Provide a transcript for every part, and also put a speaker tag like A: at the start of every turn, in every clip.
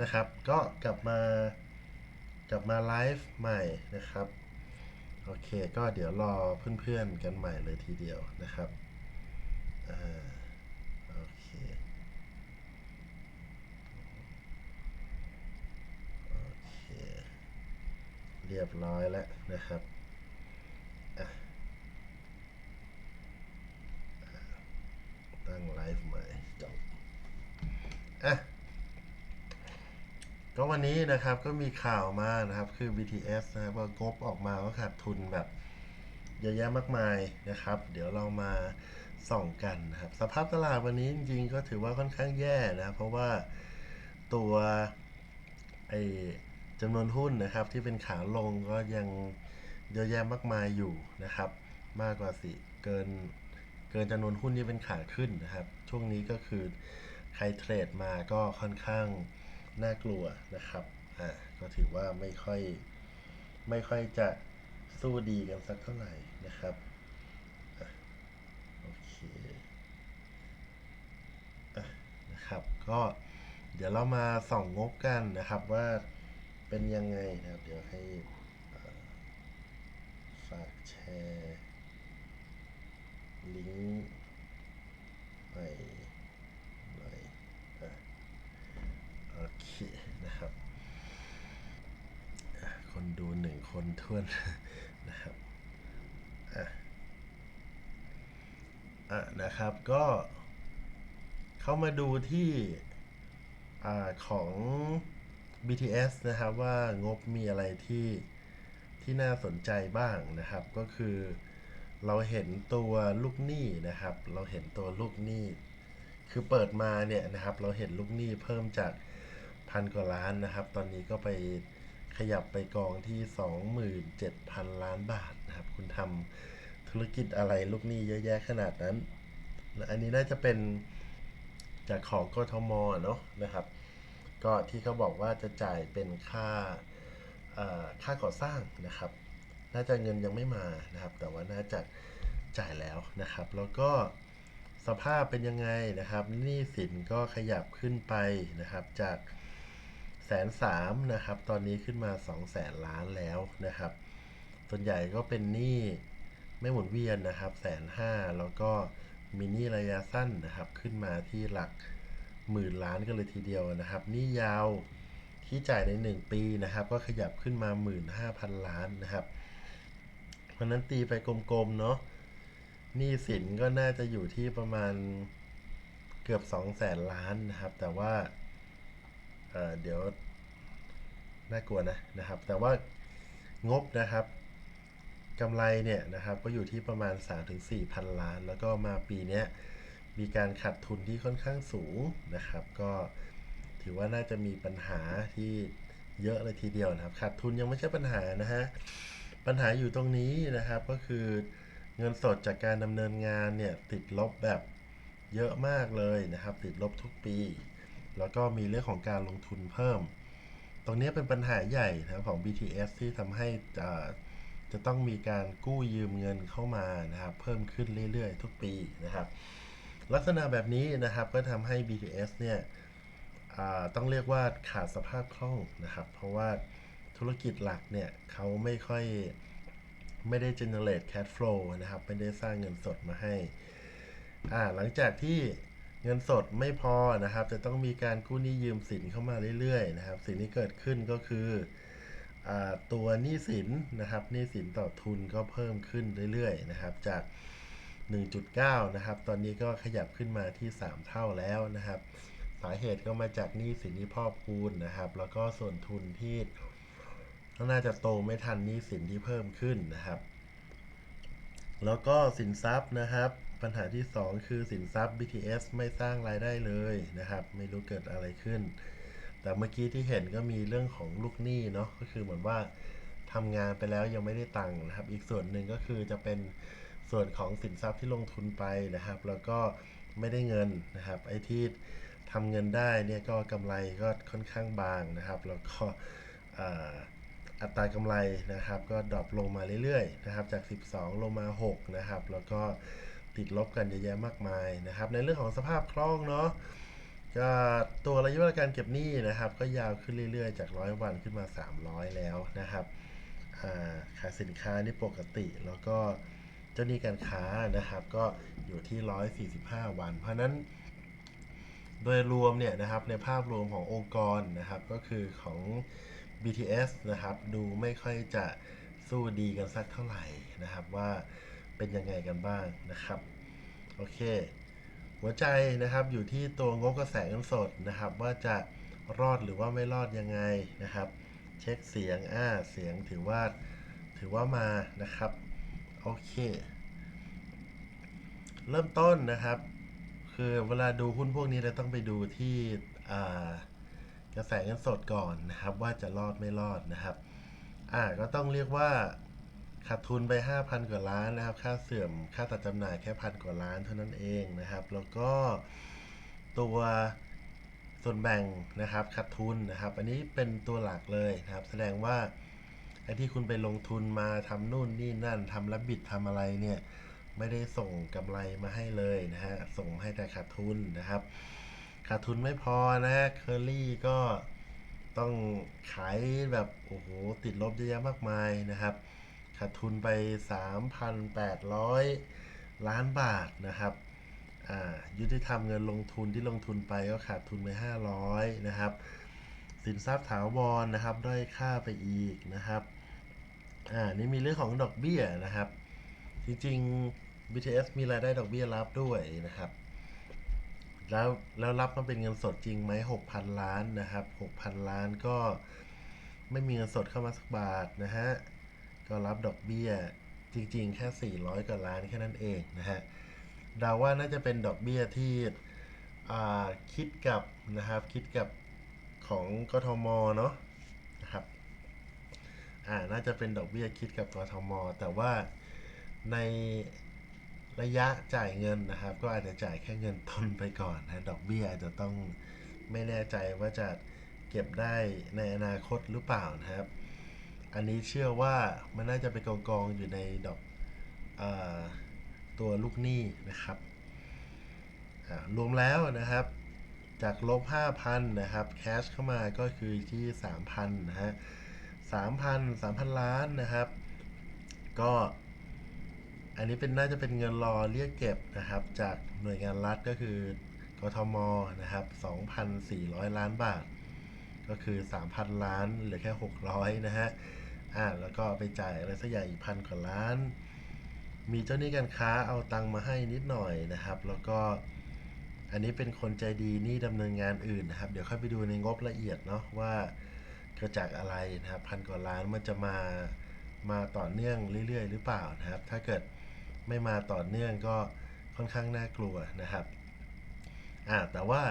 A: นะครับ ก็กลับมากลับมาไลฟ์ใหม่นะครับ โอเคก็เดี๋ยวรอเพื่อนๆกันใหม่เลยทีเดียวนะครับอ่าโอเคโอเค เรียบร้อยแล้วนะครับอะอะตั้งไลฟ์ใหม่จบอะ ก็วันนี้นะครับก็มีข่าวมานะครับคือ BTS นะครับว่างบออกมาก็ขาดทุนแบบเยอะแยะมากมายนะครับ เดี๋ยวเรามาส่องกันนะครับ สภาพตลาดวันนี้จริงๆ ก็ถือว่าค่อนข้างแย่นะเพราะว่าตัวไอจำนวนหุ้นนะครับที่เป็นขาลงก็ยังเยอะแยะมากมายอยู่นะครับ มากกว่าสิเกินเกินจำนวนหุ้นที่เป็นขาขึ้นนะครับ ช่วงนี้ก็คือใครเทรดมาก็ค่อนข้าง น่ากลัวนะครับอ่าก็ถือว่าไม่ค่อยไม่ค่อยจะสู้ดีกันสักเท่าไหร่นะครับอโอเคอ่นะครับก็เดี๋ยวเรามาส่องงบกันนะครับว่าเป็นยังไงนะครับ เดี๋ยวให้ฝากแชร์ ลิงก์ไปหน่อยอะ โอเคนะครับ คนดูหนึ่งคนทวนนะครับอะอะนะครับก็เข้ามาดูที่อ่าของ BTS นะครับว่างบมีอะไรที่ที่น่าสนใจบ้างนะครับ ก็คือเราเห็นตัวลูกหนี้นะครับ เราเห็นตัวลูกหนี้ คือเปิดมาเนี่ยนะครับ เราเห็นลูกหนี้เพิ่มจาก พันกว่าล้านนะครับ ตอนนี้ก็ไปขยับไปกองที่ 27,000 ล้านบาทนะครับ คุณทำธุรกิจอะไรลูกหนี้เยอะแยะขนาดนั้น อันนี้น่าจะเป็นจากของกทมเนาะนะครับ ก็ที่เขาบอกว่าจะจ่ายเป็นค่าค่าก่อสร้างนะครับ น่าจะเงินยังไม่มานะครับ แต่ว่าน่าจะจ่ายแล้วนะครับ แล้วก็สภาพเป็นยังไงนะครับหนี้สินก็ขยับขึ้นไปนะครับจาก สนสามนะครับ ตอนนี้ขึ้นมา2 0 0แสนล้านแล้วนะครับ ส่วนใหญ่ก็เป็นหนี้ไม่หมุนเวียนนะครับแสนห้าแล้วก็มีหนี้ระยะสั้นนะครับ ขึ้นมาที่หลักหมื่นล้านกันเลยทีเดียวนะครับหนี้ยาวที่จ่ายใน 1 ปีนะครับ ก็ขยับขึ้นมา 15,000 ล้านนะครับ เพราะฉะนั้นตีไปกลมๆเนาะหนี้สินก็น่าจะอยู่ที่ประมาณเกือบ2 0 0แสนล้านนะครับ แต่ว่า เเดี๋ยวน่ากลัวนะนะครับ แต่ว่างบนะครับกำไรเนี่ยนะครับก็อยู่ที่ประมาณ 3-4พันล้าน แล้วก็มาปีนี้มีการขาดทุนที่ค่อนข้างสูงนะครับ ก็ถือว่าน่าจะมีปัญหาที่เยอะเลยทีเดียวนะครับขาดทุนยังไม่ใช่ปัญหานะฮะปัญหาอยู่ตรงนี้นะครับก็คือเงินสดจากการดำเนินงานเนี่ยติดลบแบบเยอะมากเลยนะครับ ติดลบทุกปี แล้วก็มีเรื่องของการลงทุนเพิ่ม ตรงนี้เป็นปัญหาใหญ่นะของ BTS ที่ทำให้จะจะต้องมีการกู้ยืมเงินเข้ามานะครับเพิ่มขึ้นเรื่อยๆ ทุกปีนะครับ ลักษณะแบบนี้นะครับก็ทำให้ BTS เนี่ยต้องเรียกว่าขาดสภาพคล่องนะครับ เพราะว่าธุรกิจหลักเนี่ยเขาไม่ค่อยไม่ได้ generate cash flow นะครับ ไม่ได้สร้างเงินสดมาให้ อ่า หลังจากที่ เงินสดไม่พอนะครับ จะต้องมีการกู้หนี้ยืมสินเข้ามาเรื่อยๆนะครับ สิ่งที่เกิดขึ้นก็คืออตัวหนี้สินนะครับหนี้สินต่อทุนก็เพิ่มขึ้นเรื่อยๆนะครับ จาก 1.9 นะครับ ตอนนี้ก็ขยับขึ้นมาที่ 3 เท่าแล้วนะครับ สาเหตุก็มาจากหนี้สินที่พอกพูนนะครับ แล้วก็ส่วนทุนที่น่าจะโตไม่ทันหนี้สินที่เพิ่มขึ้นนะครับ แล้วก็สินทรัพย์นะครับ ปัญหาที่ 2 คือสินทรัพย์ BTS ไม่สร้างรายได้เลยนะครับ ไม่รู้เกิดอะไรขึ้น แต่เมื่อกี้ที่เห็นก็มีเรื่องของลูกหนี้เนาะก็คือเหมือนว่าทำงานไปแล้วยังไม่ได้ตังค์นะครับ อีกส่วนหนึ่งก็คือจะเป็นส่วนของสินทรัพย์ที่ลงทุนไปนะครับ แล้วก็ไม่ได้เงินนะครับ ไอ้ที่ทำเงินได้เนี่ยก็กำไรก็ค่อนข้างบางนะครับ แล้วก็อัตรากำไรนะครับ ก็ดรอปลงมาเรื่อยๆนะครับ จาก 12 ลงมา 6 นะครับ แล้วก็ ติดลบกันเยอะแยะมากมายนะครับ ในเรื่องของสภาพคล่องเนาะก็ตัวระยะเวลาการเก็บหนี้นะครับ ก็ยาวขึ้นเรื่อยๆ จากร้อยวันขึ้นมา 300 แล้วนะครับาขายสินค้านี่ปกติ แล้วก็เจ้าหนี้การค้านะครับ ก็อยู่ที่ 145 วัน เพราะฉะนั้น โดยรวมเนี่ยนะครับในภาพรวมขององค์กรนะครับ ก็คือของ BTS นะครับ ดูไม่ค่อยจะสู้ดีกันสักเท่าไหร่นะครับว่า เป็นยังไงกันบ้างนะครับ โอเค หัวใจนะครับอยู่ที่ตัวงบกระแสเงินสดนะครับ ว่าจะรอดหรือว่าไม่รอดยังไงนะครับ เช็คเสียงอ่าเสียงถือว่าถือว่ามานะครับ โอเค เริ่มต้นนะครับ คือเวลาดูหุ้นพวกนี้เราต้องไปดูที่อ่ากระแสเงินสดก่อนนะครับ ว่าจะรอดไม่รอดนะครับ อ่าก็ต้องเรียกว่า ขาดทุนไป 5,000 กว่าล้านนะครับ ค่าเสื่อม ค่าตัดจำหน่ายแค่พันกว่าล้านเท่านั้นเองนะครับ แล้วก็ตัวส่วนแบ่งนะครับขาดทุนนะครับ อันนี้เป็นตัวหลักเลยนะครับ แสดงว่าไอ้ที่คุณไปลงทุนมาทำนู่นนี่นั่นทำรับบิดทำอะไรเนี่ยไม่ได้ส่งกำไรมาให้เลยนะฮะ ส่งให้แต่ขาดทุนนะครับ ขาดทุนไม่พอนะฮะ เคอรี่ก็ต้องขายแบบโอ้โหติดลบเยอะแยะมากมายนะครับ ขาดทุนไป 3,800 ล้านบาทนะครับอ่ายุติธรรมเงินลงทุนที่ลงทุนไปก็ขาดทุนไป 500 นะครับ สินทรัพย์ถาวรนะครับด้อยค่าไปอีกนะครับอ่านี่มีเรื่องของดอกเบี้ยนะครับ จริงๆ BTS มีรายได้ดอกเบี้ยรับด้วยนะครับ แล้วแล้วรับมาเป็นเงินสดจริงไหม6,000 ล้านนะครับ 6,000 ล้านก็ไม่มีเงินสดเข้ามาสักบาทนะฮะ ก็รับดอกเบี้ยจริงๆ แค่ 400 กว่าล้านแค่นั้นเองนะฮะเดาว่าน่าจะเป็นดอกเบี้ยที่คิดกับนะครับ คิดกับของกทมเนาะนะครับอ่าน่าจะเป็นดอกเบี้ยคิดกับกทม แต่ว่าในระยะจ่ายเงินนะครับ ก็อาจจะจ่ายแค่เงินต้นไปก่อนนะดอกเบี้ยอาจจะต้องไม่แน่ใจว่าจะเก็บได้ในอนาคตหรือเปล่านะครับ อันนี้เชื่อว่ามันน่าจะไปกองกองอยู่ในดอกอตัวลูกหนี้นะครับ รวมแล้วนะครับ จากลบ 5,000 นะครับ แคชเข้ามาก็คือที่ 3,000 นะฮะ 3,000 3,000 ล้านนะครับ ก็อันนี้เป็นน่าจะเป็นเงินรอเรียกเก็บนะครับ จากหน่วยงานรัฐก็คือกทมนะครับ 2,400 ล้านบาท ก็คือ 3,000 ล้านเหลือแค่ 600 นะฮะ อ่าแล้วก็ไปจ่ายอะไรสักอย่างอีกพันกว่าล้าน มีเจ้าหนี้การค้าเอาตังค์มาให้นิดหน่อยนะครับ แล้วก็อันนี้เป็นคนใจดีนี่ดำเนินงานอื่นนะครับ เดี๋ยวค่อยไปดูในงบละเอียดเนาะว่าเกิดจากอะไรนะครับพันกว่าล้านมันจะมามาต่อเนื่องเรื่อยๆ หรือเปล่านะครับ ถ้าเกิดไม่มาต่อเนื่องก็ค่อนข้างน่ากลัวนะครับอ่าแต่ว่า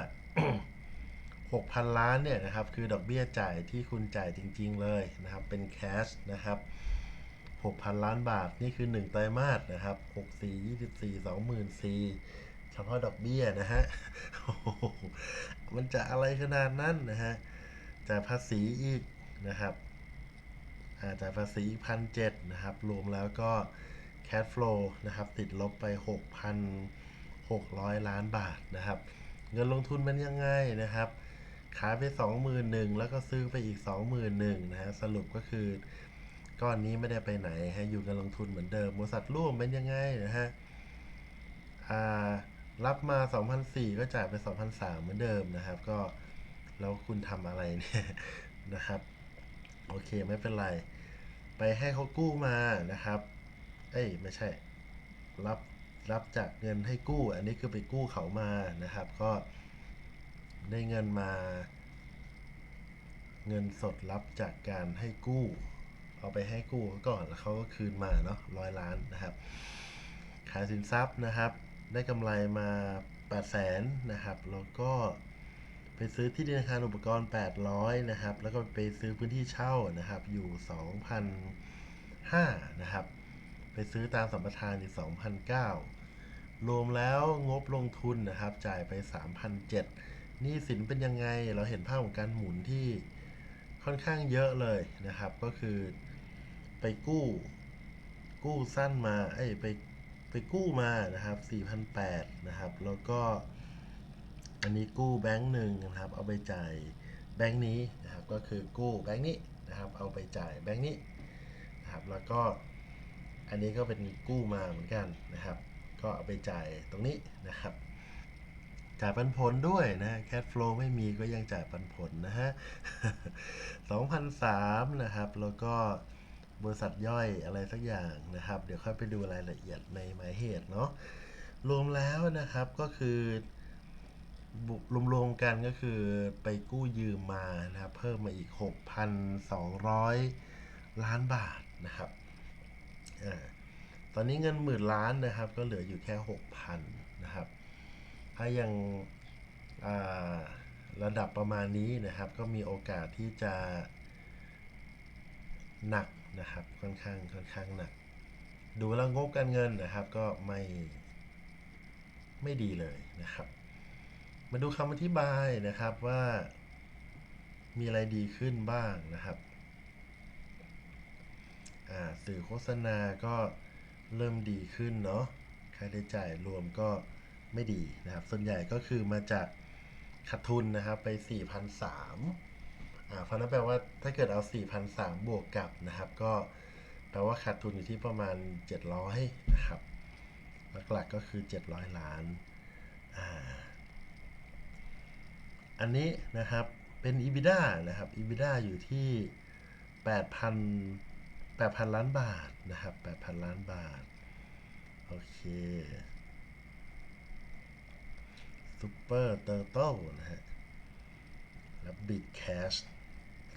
A: 6,000 ล้านเนี่ยนะครับคือดอกเบี้ยจ่ายที่คุณจ่ายจริง ๆ เลยนะครับเป็นแคชนะครับ6,000 ล้านบาทนี่คือ 1 ไตรมาสนะครับ 64 24 24เฉพาะดอกเบี้ยนะฮะมันจะอะไรขนาดนั้นนะฮะจ่ายภาษีอีกนะครับจ่ายภาษีอีกพันเจ็ดนะครับ รวมแล้วก็ cash flow นะครับ ติดลบไป 6,600 ล้านบาทนะครับ เงินลงทุนเป็นยังไงนะครับ ขายไป21,000แล้วก็ซื้อไปอีก21,000นหนึ่งนะฮะสรุปก็คือก้อนนี้ไม่ได้ไปไหนฮะอยู่กันลงทุนเหมือนเดิมบริษัทร่วมเป็นยังไงนะฮะอ่ารับมา 2,004ก็จ่ายไป 2,003เหมือนเดิมนะครับ ก็แล้วคุณทำอะไรเนี่ยนะครับ โอเคไม่เป็นไร ไปให้เขากู้มานะครับ เอ้ยไม่ใช่ รับรับจากเงินให้กู้ อันนี้คือไปกู้เขามานะครับ ก็ ได้เงินมา เงินสดรับจากการให้กู้ เอาไปให้กู้ก่อนแล้วเขาก็คืนมาเนาะร้อยล้านนะครับ ขายสินทรัพย์นะครับ ได้กำไรมา8 0 0แสนนะครับ แล้วก็ไปซื้อที่ดินอาคารอุปกรณ์ 800 นะครับ แล้วก็ไปซื้อพื้นที่เช่านะครับ อยู่ 2,005นะครับ ไปซื้อตามสัมปทานอีก2,009รวมแล้วงบลงทุนนะครับ จ่ายไป 3,007 หนี่สินเป็นยังไง เราเห็นภาพของการหมุนที่ค่อนข้างเยอะเลยนะครับ ก็คือไปกู้กู้สั้นมาเอ้ไปไปกู้มานะครับ4,008นะครับ แล้วก็อันนี้กู้แบงค์หนึ่งนะครับ เอาไปจ่ายแบงค์นี้นะครับ ก็คือกู้แบงค์นี้นะครับ เอาไปจ่ายแบงค์นี้นะครับ แล้วก็อันนี้ก็เป็นกู้มาเหมือนกันนะครับ ก็เอาไปจ่ายตรงนี้นะครับ จ่ายปันผลด้วยนะแค f โฟลูไม่มีก็ยังจ่ายปันผลนะฮะ2,003 นะครับ แล้วก็บริษัทย่อยอะไรสักอย่างนะครับ เดี๋ยวค่อยไปดูรายละเอียดในหมายเหตุเนาะรวมแล้วนะครับก็คือรวมๆกันก็คือไปกู้ยืมมานะครับเพิ่มมาอีก 6,200 ล้านบาทนะครับอตอนนี้เงินหมื่นล้านนะครับ ก็เหลืออยู่แค่ 6,000 ถ้ายังอ่าระดับประมาณนี้นะครับ ก็มีโอกาสที่จะหนักนะครับค่อนข้างค่อนข้างหนัก ดูแล้วงบการเงินนะครับ ก็ไม่ไม่ดีเลยนะครับ มาดูคำอธิบายนะครับว่ามีอะไรดีขึ้นบ้างนะครับสื่อโฆษณาก็เริ่มดีขึ้นเนาะค่าใช้จ่ายรวมก็ ไม่ดีนะครับ ส่วนใหญ่ก็คือมาจากขาดทุนนะครับไป 4,003อ่าเพราะนั้นแปลว่าถ้าเกิดเอา 4,003 บวกกับนะครับ ก็แปลว่าขาดทุนอยู่ที่ประมาณ 700 นะครับหลักๆก็คือ 700 ล้านอ่าอันนี้นะครับเป็น EBITDA นะครับ EBITDA อยู่ที่ 8,000 8,000 ล้านบาทนะครับ 8,000 ล้านบาท โอเค Super Turtle นะฮะแล้ว Big Cash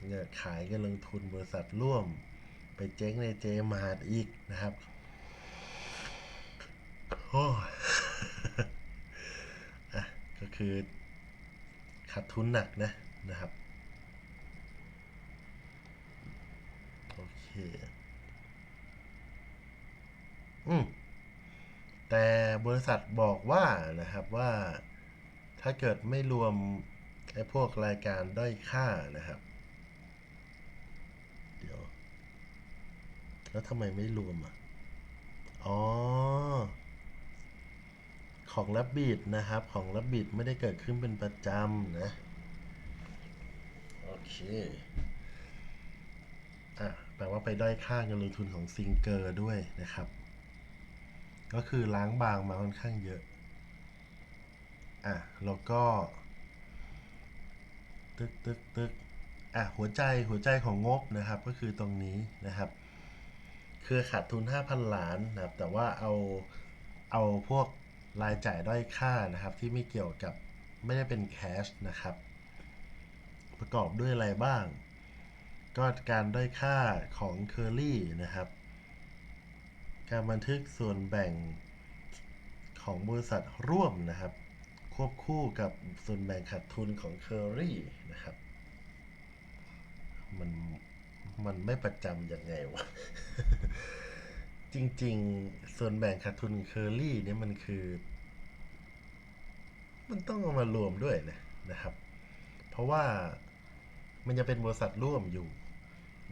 A: เงินขายเงินลงทุนบริษัทร่วม ไปเจ๊งในเจมาร์อีกนะครับโอ้อะก็คือขาดทุนหนักนะนะครับ โอเค อืมแต่บริษัทบอกว่านะครับว่า ถ้าเกิดไม่รวมไอ้พวกรายการด้อยค่านะครับ เดี๋ยว แล้วทำไมไม่รวมอะ อ๋อ ของ Rabbit นะครับ ของ Rabbit ไม่ได้เกิดขึ้นเป็นประจำนะ โอเคอะแปลว่าไปด้อยค่าเงินลงทุนของซิงเกอร์ด้วยนะครับ ก็คือล้างบางมาค่อนข้างเยอะ อะแล้วก็ ตึกตึกตึกอะหัวใจหัวใจของงบนะครับก็คือตรงนี้นะครับ คือขาดทุน 5,000 ล้านนะครับ แต่ว่าเอาเอาพวกรายจ่ายด้อยค่านะครับ ที่ไม่เกี่ยวกับไม่ได้เป็นแคชนะครับ ประกอบด้วยอะไรบ้าง ก็การด้อยค่าของ Curly นะครับ การบันทึกส่วนแบ่งของบริษัทร่วมนะครับ ควบคู่กับส่วนแบ่งขาดทุนของ Curly นะครับ มันมันไม่ประจำยังไงวะ จริง ๆ ส่วนแบ่งขาดทุนเคอรี่เนี่ยมันคือ มันต้องเอามารวมด้วยนะนะครับ เพราะว่ามันจะเป็นบริษัทร่วมอยู่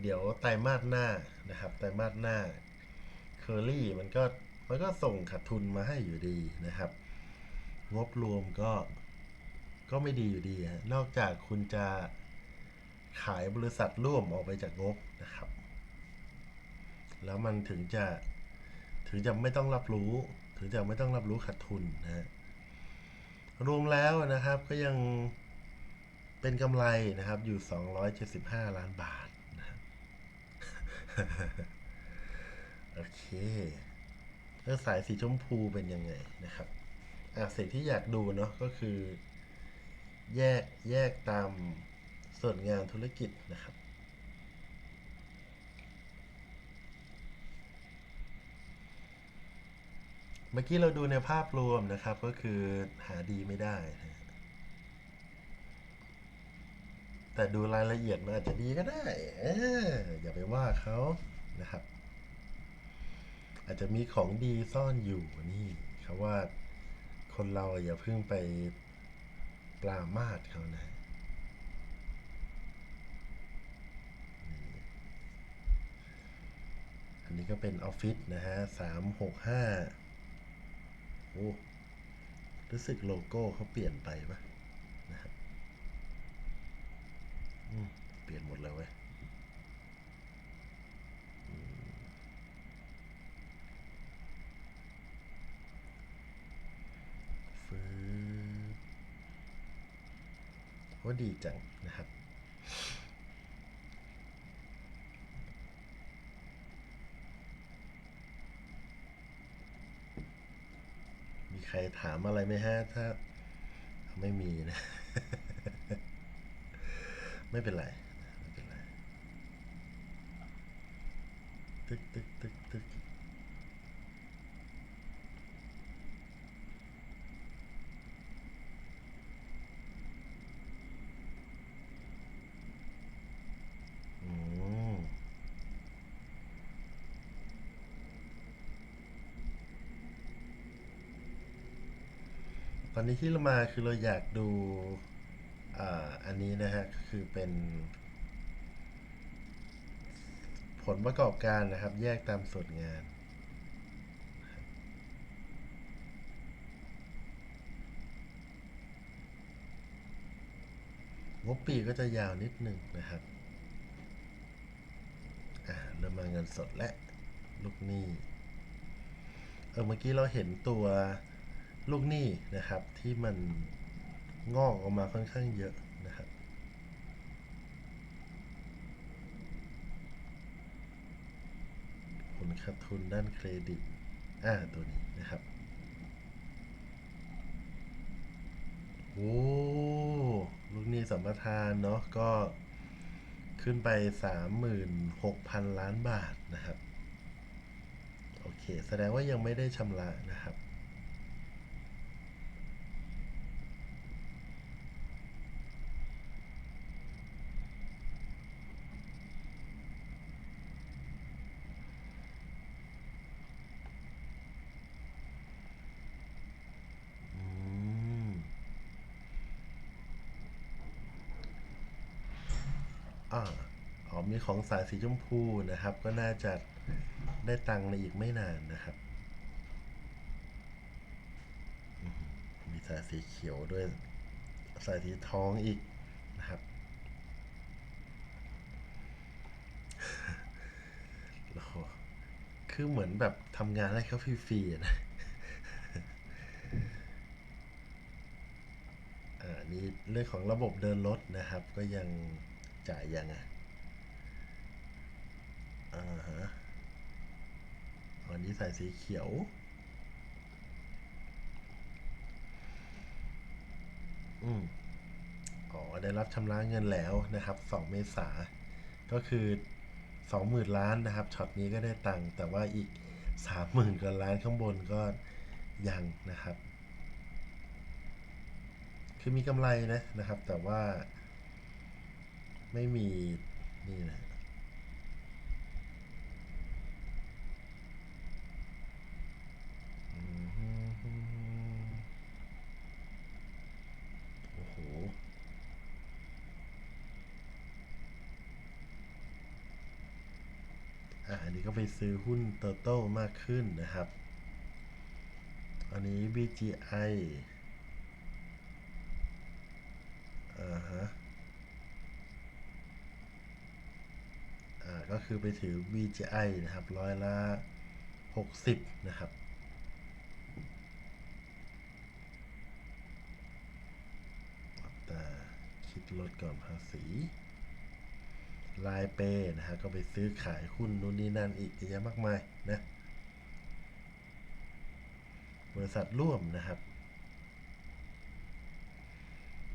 A: เดี๋ยวไตรมาสหน้านะครับไตรมาสหน้าเคอรี่มันก็มันก็ส่งขาดทุนมาให้อยู่ดีนะครับ งบรวมก็ก็ไม่ดีอยู่ดีฮะนอกจากคุณจะขายบริษัทร่วมออกไปจากงบนะครับ แล้วมันถึงจะถึงจะไม่ต้องรับรู้ ถึงจะไม่ต้องรับรู้ขาดทุนนะฮะรวมแล้วนะครับก็ยังเป็นกำไรนะครับอยู่ 275 ล้านบาทนะครับโอเค แล้วสายสีชมพูเป็นยังไงนะครับ อะสิ่งที่อยากดูเนาะก็คือ แยกแยกตามส่วนงานธุรกิจนะครับเมื่อกี้เราดูในภาพรวมนะครับก็คือหาดีไม่ได้ แต่ดูรายละเอียดมันอาจจะดีก็ได้อออย่าไปว่าเขานะครับ อาจจะมีของดีซ่อนอยู่นี่เขาว่า คนเราอย่าเพิ่งไปปรามาสเขานะ อันนี้ก็เป็นออฟฟิศนะฮะสามหกห้าโอ้รู้สึกโลโก้เขาเปลี่ยนไปปะนะฮะเปลี่ยนหมดเลยเว้ย ว่าดีจังนะครับ มีใครถามอะไรไหมฮะถ้าไม่มีนะ ไม่เป็นไรไม่เป็นไร ตึกตึกตึกตึกอืม ต อนนี้ที่เรามาคือเราอยากดูอันนี้นะฮะคือเป็น ผลประกอบการนะครับ แยกตามส่วนงานงบปีก็จะยาวนิดหนึ่งนะครับ อ่าเริ่มมาเงินสดและ ลูกหนี้ เออเมื่อกี้เราเห็นตัว ลูกหนี้นะครับที่มันงอกออกมาค่อนข้างเยอะนะครับ ผลขาดทุนด้านเครดิตอ่าตัวนี้นะครับโอ้ลูกหนี้สัมปทานเนาะก็ขึ้นไป 36,000 ล้านบาทนะครับ โอเค แสดงว่ายังไม่ได้ชำระนะครับ อืม อ่าอ๋อมี ของสายสีชมพูนะครับ ก็น่าจะได้ตังค์ในอีกไม่นานนะครับ มีสายสีเขียวด้วยสายสีทองอีกนะครับ โอ้โห คือเหมือนแบบทำงานให้เขาฟรีๆนะอ่านี่เรื่องของระบบเดินรถนะครับ ก็ยังจ่ายยังอะ อ่าฮะวันนี้ใส่สีเขียว อืมอ๋อ ได้รับชำระเงินแล้วนะครับ 2 เมษา ก็คือ20,000ล้านนะครับ ช็อตนี้ก็ได้ตังค์ แต่ว่าอีก 30,000กว่าล้านข้างบนก็ยังนะครับ คือมีกำไรนะนะครับ แต่ว่าไม่มีนี่นะอืมโอ้โห อะอันนี้ก็ ไปซื้อหุ้นเตอร์โตมากขึ้นนะครับ อันนี้ BGI อ่าฮะอ่าก็คือไปถือ BGI นะครับร้อยละ 60 นะครับแต่คิดลดก่อนภาษี ลายเปย์นะฮะก็ไปซื้อขายหุ้นนู่นนี่นั่นอีกเยอะแยะมากมายนะบริษัทร่วมนะครับ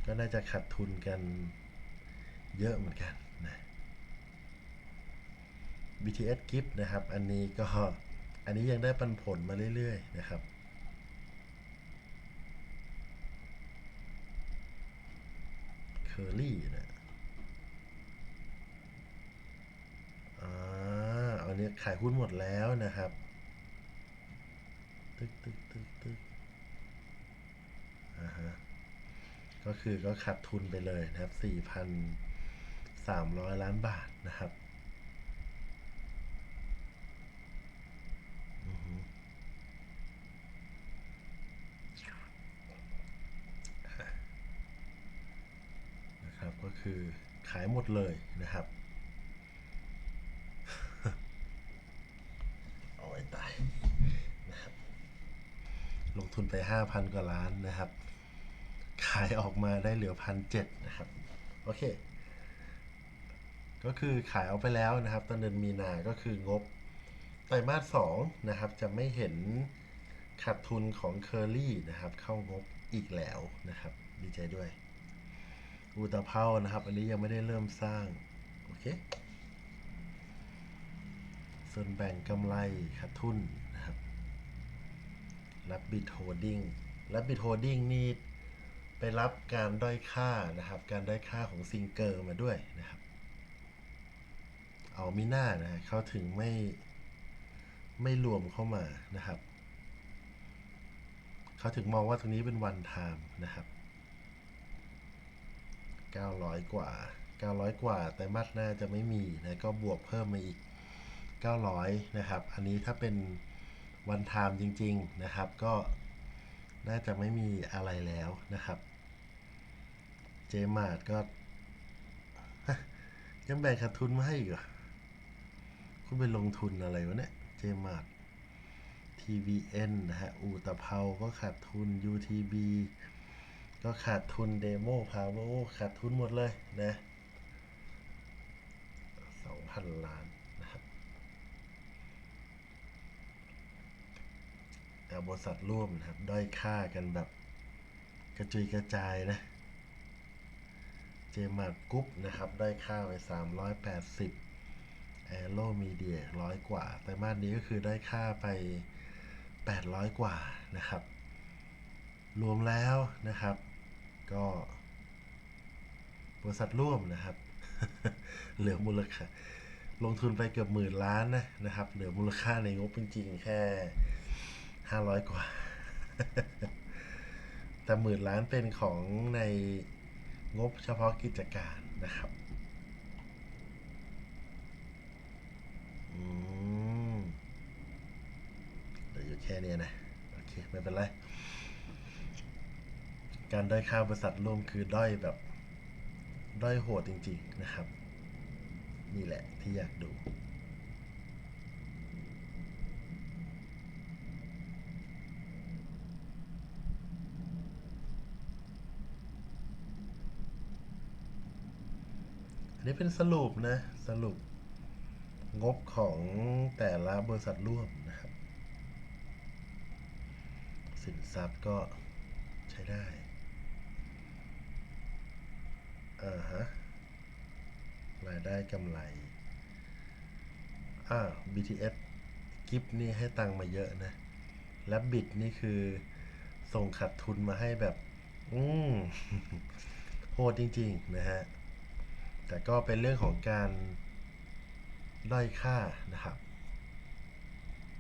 A: ก็น่าจะขาดทุนกันเยอะเหมือนกันนะ BTS Gift นะครับ อันนี้ก็อันนี้ยังได้ปันผลมาเรื่อยๆนะครับเคอรี่นะอ่า นี้ขายหุ้นหมดแล้วนะครับ ตึกตึกตึกตึกอ่าฮะ ก็คือก็ขาดทุนไปเลยนะครับ 4,300 ล้านบาทนะครับนะครับก็คือขายหมดเลยนะครับ เอาไว้ตายนะครับ ลง ทุนไป 5,000 กว่าล้านนะครับ ขายออกมาได้เหลือพันเจ็ดนะครับ โอเค ก็คือขายออกไปแล้วนะครับ ตอนเดือนมีนาก็คืองบไตรมาสสองนะครับ จะไม่เห็นขาดทุนของเคอรี่นะครับ เข้างบอีกแล้วนะครับ ดีใจด้วย อูตาเพานะครับ อันนี้ยังไม่ได้เริ่มสร้าง โอเค ส่วนแบ่งกำไรขาดทุน รับบิทโฮดดิ้งรับบิทโฮดดิ้งนี่ไปรับการด้อยค่านะครับ การด้อยค่าของซิงเกอร์มาด้วยนะครับ เอามิน่านะเขาถึงไม่ไม่รวมเข้ามานะครับ เขาถึงมองว่าตรงนี้เป็นวันไทม์นะครับ 900 กว่า 900 กว่า แต่มัดหน้าจะไม่มีนะ ก็บวกเพิ่มมาอีก 900 นะครับ อันนี้ถ้าเป็น วันไทม์จริง ๆ นะครับ ก็น่าจะไม่มีอะไรแล้วนะครับ เจมาร์ก็ยังแบ่งขาดทุนมาให้อีกเหรอคุณไปลงทุนอะไรวะเนี่ย เจมาร์ TVN นะฮะ อูตะเภาก็ขาดทุน UTB ก็ขาดทุนเดโมพาวเวอร์ขาดทุนหมดเลยนะ 2,000 ล้านนะครับ เอาบริษัทร่วมนะครับด้อยค่ากันแบบกระจุยกระจายนะเจมาร์กรุ๊ปนะครับได้ค่าไป 380แอโรมีเดียร้อยกว่าแต่มาสนี้ก็คือได้ค่าไป 800 กว่านะครับ รวมแล้วนะครับ ก็บริษัทร่วมนะครับ เหลือมูลค่าลงทุนไปเกือบหมื่นล้านนะนะครับ เหลือมูลค่าในงบจริงๆแค่ 500กว่า แต่หมื่นล้านเป็นของในงบเฉพาะกิจการนะครับอืมเหลืออยู่แค่นี้นะ โอเค ไม่เป็นไร การด้อยค่าบริษัทร่วมคือด้อยแบบ ด้อยโหดจริง ๆ นะครับ นี่แหละที่อยากดู นนี้เป็นสรุปนะ สรุป งบของแต่ละบริษัทร่วมนะครับ สินทรัพย์ก็ใช้ได้อ่าฮะรายได้กำไรอ่า BTS กิฟนี่ให้ตังมาเยอะนะ และบิดนี่คือ ส่งขัดทุนมาให้แบบ อืมโหดจริง ๆ นะฮะ แต่ก็เป็นเรื่องของการด้อยค่านะครับ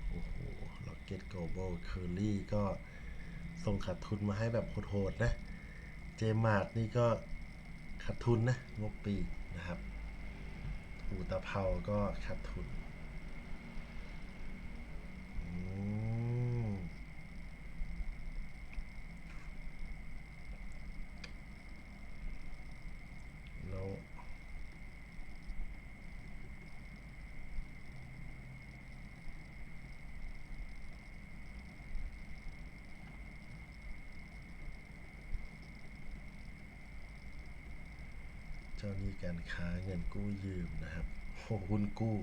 A: โอ้โห Rocket Global Curly ก็ส่งขาดทุนมาให้แบบโหดๆนะ เจมาร์ดนี่ก็ขาดทุนนะงบปีนะครับอูตะเภาก็ขาดทุนอืมแล้ว เจ้าหนี้การค้าเงินกู้ยืมนะครับโหหุ้นกู้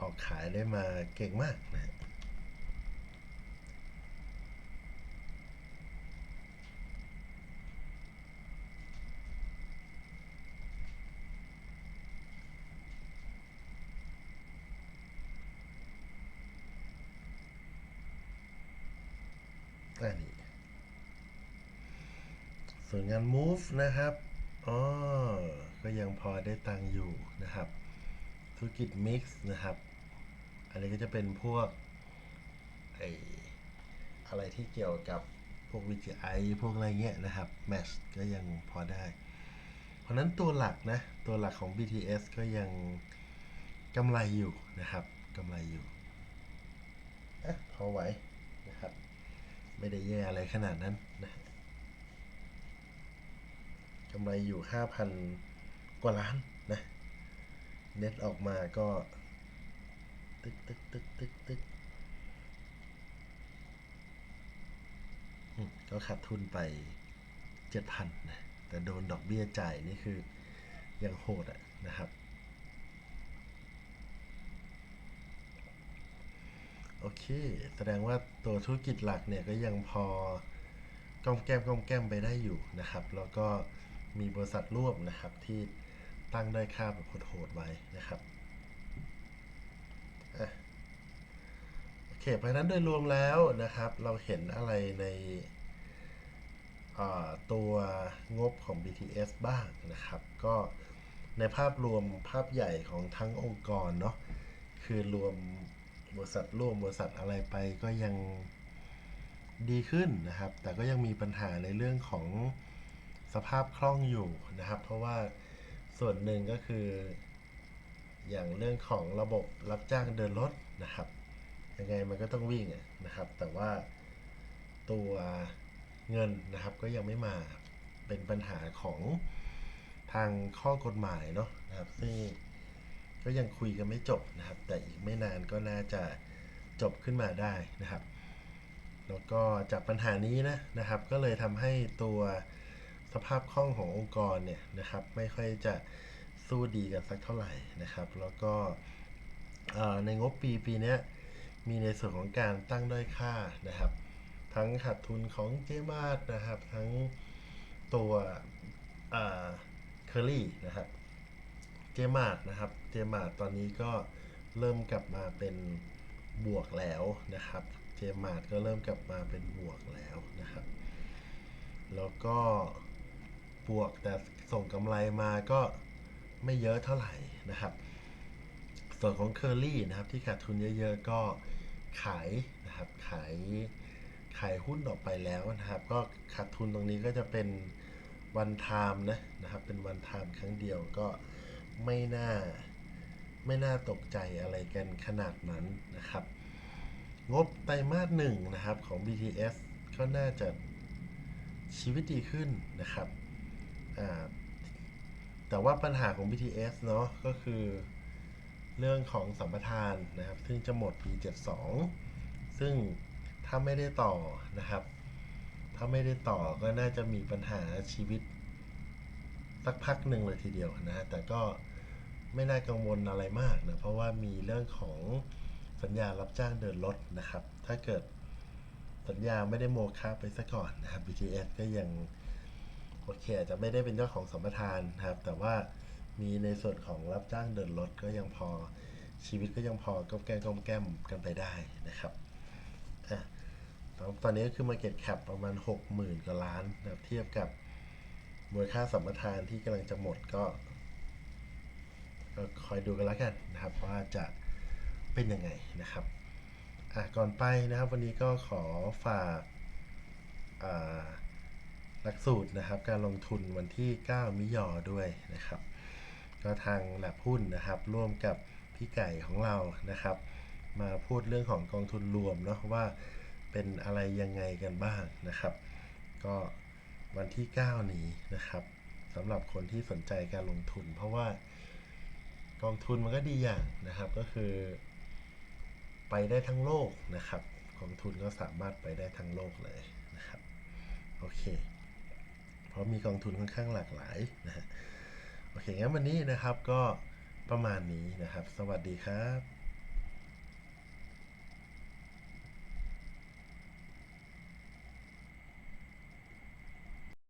A: ออกขายได้มาเก่งมากนะฮะอันนี้ส่วนงาน move นะครับ อ๋อ ก็ยังพอได้ตังอยู่นะครับ ธุรกิจ mix นะครับ อันนี้ก็จะเป็นพวกไออะไรที่เกี่ยวกับพวก VGI พวกอะไรเงี้ยนะครับ match ก็ยังพอได้ เพราะนั้นตัวหลักนะ ตัวหลักของ BTS ก็ยังกำไรอยู่นะครับกำไรอยู่อะพอไหวนะครับ ไม่ได้แย่อะไรขนาดนั้นนะกำไรอยู่ 5,000 กว่าล้านนะเน็ตออกมาก็ ตึกตึกตึกตึกตึกก็ขาดทุนไปเจ็ดพันนะ แต่โดนดอกเบี้ยจ่ายนี่คือยังโหดอะนะครับ โอเค แสดงว่าตัวธุรกิจหลักเนี่ยก็ยังพอก้อมแก้มก้อมแก้มไปได้อยู่นะครับ แล้วก็มีบริษัทร่วมนะครับที่ ตั้งได้ค่าแบบโหดๆไว้นะครับโอเคเพราะนั้นโดยรวมแล้วนะครับ เราเห็นอะไรในตัวงบของ BTS บ้างนะครับ ก็ในภาพรวมภาพใหญ่ของทั้งองค์กรเนาะคือรวมบริษัทร่วมบริษัทอะไรไปก็ยังดีขึ้นนะครับ แต่ก็ยังมีปัญหาในเรื่องของสภาพคล่องอยู่นะครับ เพราะว่า ส่วนหนึ่งก็คือ อย่างเรื่องของระบบรับจ้างเดินรถนะครับ ยังไงมันก็ต้องวิ่งนะครับ แต่ว่าตัวเงินนะครับก็ยังไม่มาเป็นปัญหาของทางข้อกฎหมายเนาะนะครับซึ่งก็ยังคุยกันไม่จบนะครับ แต่อีกไม่นานก็น่าจะจบขึ้นมาได้นะครับ แล้วก็จากปัญหานี้นะนะครับ ก็เลยทำให้ตัว สภาพคล่องขององค์กรเนี่ยนะครับไม่ค่อยจะสู้ดีกันสักเท่าไหร่นะครับ แล้วก็ในงบปีปีนี้มีในส่วนของการตั้งด้อยค่านะครับ ทั้งขาดทุนของเจมาร์นะครับ ทั้งตัวเเคอรี่นะครับเจมาร์นะครับเจมาร์ตอนนี้ก็เริ่มกลับมาเป็นบวกแล้วนะครับเจมาร์ก็เริ่มกลับมาเป็นบวกแล้วนะครับ แล้วก็ บวก แต่ส่งกำไรมาก็ไม่เยอะเท่าไหร่นะครับ ส่วนของเคอรี่นะครับที่ขาดทุนเยอะๆก็ขายนะครับขายขายหุ้นออกไปแล้วนะครับ ก็ขาดทุนตรงนี้ก็จะเป็นวันไทม์นะนะครับเป็นวันไทม์ครั้งเดียวก็ไม่น่าไม่น่าตกใจอะไรกันขนาดนั้นนะครับ งบไตรมาสหนึ่งนะครับของ BTS ก็น่าจะชีวิตดีขึ้นนะครับ แต่ว่าปัญหาของ BTS เนาะก็คือเรื่องของสัมปทานนะครับ ซึ่งจะหมดปี 72 ซึ่งถ้าไม่ได้ต่อนะครับ ถ้าไม่ได้ต่อก็น่าจะมีปัญหาชีวิต สักพักหนึ่งเลยทีเดียวนะฮะแต่ก็ไม่น่ากังวลอะไรมากนะ เพราะว่ามีเรื่องของสัญญารับจ้างเดินรถนะครับ ถ้าเกิดสัญญาไม่ได้โมฆะไปซะก่อนนะครับ BTS ก็ยัง โอเคอาจจะไม่ได้เป็นเจ้าของสัมปทานครับ แต่ว่ามีในส่วนของรับจ้างเดินรถก็ยังพอชีวิตก็ยังพอก้มแก้มก้มแก้มกันไปได้นะครับอะตอนนี้ก็คือ Market Cap ประมาณ 60,000 กว่าล้านนะเทียบกับมูลค่าสัมปทานที่กำลังจะหมดก็ก็คอยดูกันแล้วกันนะครับ ว่าจะเป็นยังไงนะครับอะก่อนไปนะครับ วันนี้ก็ขอฝากอ่า หลักสูตรนะครับ การลงทุนวันที่ 9 มิยอด้วยนะครับ ก็ทางแลบหุ้นนะครับ ร่วมกับพี่ไก่ของเรานะครับ มาพูดเรื่องของกองทุนรวมเนาะว่าเป็นอะไรยังไงกันบ้างนะครับ ก็วันที่ 9 นี้นะครับสำหรับคนที่สนใจการลงทุน เพราะว่ากองทุนมันก็ดีอย่างนะครับก็คือ ไปได้ทั้งโลกนะครับกองทุนก็สามารถไปได้ทั้งโลกเลยนะครับ โอเค เพราะมีกองทุนค่อนข้างหลากหลายนะฮะโอเคงั้นวันนี้นะครับก็ประมาณนี้นะครับ สวัสดีครับ